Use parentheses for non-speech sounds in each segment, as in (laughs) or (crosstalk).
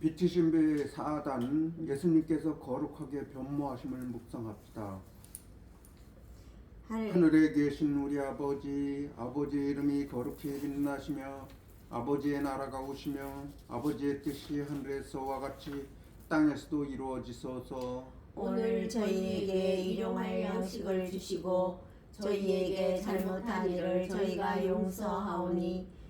빛이신 배 4단 예수님께서 거룩하게 변모하심을 묵상합시다. 하늘 하늘에 계신 우리 아버지, 아버지의 이름이 거룩히 빛나시며 아버지의 나라가 오시며 아버지의 뜻이 하늘에서와 같이 땅에서도 이루어지소서. 오늘 저희에게 일용할 양식을 주시고 저희에게 잘못한 일을 저희가 용서하오니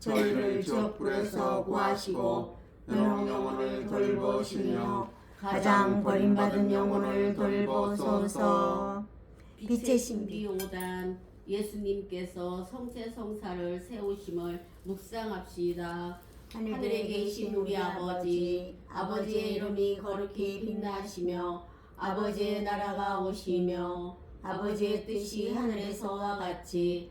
저희를 지옥불에서 구하시고 영원 영혼을 돌보시며 가장 버림받은 영혼을 돌보소서 빛의 신비 5단 예수님께서 성체성사를 세우심을 묵상합시다. 하늘에 계신 우리 아버지, 아버지의 이름이 거룩히 빛나시며 아버지의 나라가 오시며 아버지의 뜻이 하늘에서와 같이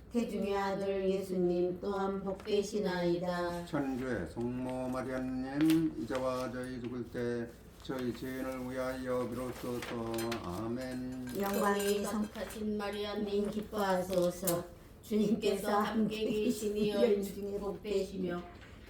태중의 아들 예수님 또한 복되시나이다. 천주의 성모 마리아님 이제와 저희 죽을 때 저희 죄인을 위하여 비로소서. 아멘. 영광이 성 가득하신 마리아님 님 기뻐하소서. 주님께서 함께 계시니 (laughs) 여인 중에 복되시며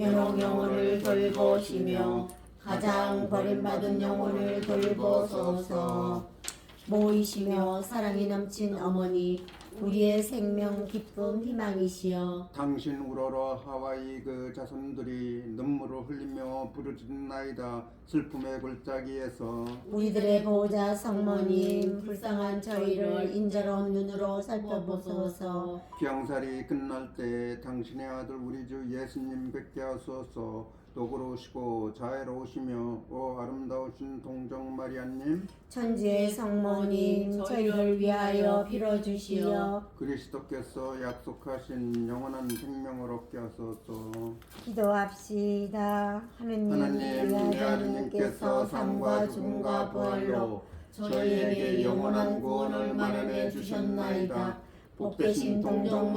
영혼 영혼을 돌보시며 가장 버림받은 영혼을 돌보소서. 모이시며 사랑이 넘친 어머니 우리의 생명 기쁨 희망이시여. 당신 우러러 하와이 그 자손들이 눈물을 흘리며 부르짖나이다. 슬픔의 골짜기에서. 우리들의 보호자 성모님 불쌍한 저희를 인자로운 눈으로 살펴보소서. 병살이 끝날 때 당신의 아들 우리 주 예수님 뵙게 하소서 도구로우시고 자애로우시며 오 아름다우신 동정 마리아님 천지의 성모님 저희를 위하여 빌어주시어 그리스도께서 약속하신 영원한 생명을 얻게 하소서. 기도합시다. 하느님 하나님 아드님께서 삶과 죽음과 부활로 저희에게 영원한 구원을 마련해 주셨나이다. 복되신 동정